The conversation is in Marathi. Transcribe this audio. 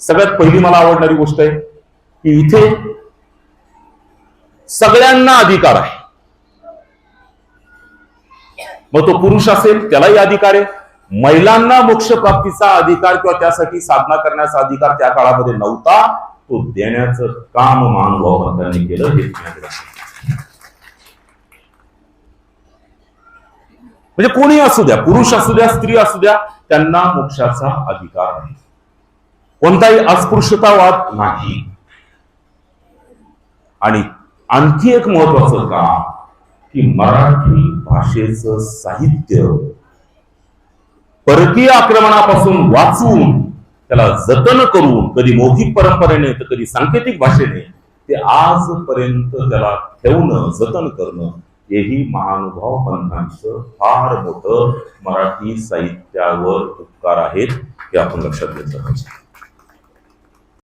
सगळ्यात पहिली मला आवडणारी गोष्ट आहे की इथे सगळ्यांना अधिकार आहे. मग तो पुरुष असेल त्यालाही अधिकार आहे. महिलांना मोक्ष प्राप्तीचा अधिकार किंवा त्यासाठी साधना करण्याचा अधिकार त्या काळामध्ये नव्हता. तो देण्याचं काम महानुभाव भक्तांनी केलं हे म्हणजे कोणी असू द्या पुरुष असू द्या स्त्री असू द्या त्यांना मोक्षाचा अधिकार आहे कोणताही अस्पृश्यतावाद नाही. आणि आणखी एक महत्वाचं काम की मराठी भाषेचं साहित्य परकीय आक्रमणापासून वाचून त्याला जतन करून कधी मौखिक परंपरेने तर कधी सांकेतिक भाषेने ते आजपर्यंत त्याला ठेवणं जतन करणं हेही महानुभाव पंथांचं फार मोठं मराठी साहित्यावर उपकार आहेत हे आपण लक्षात घेतलं पाहिजे.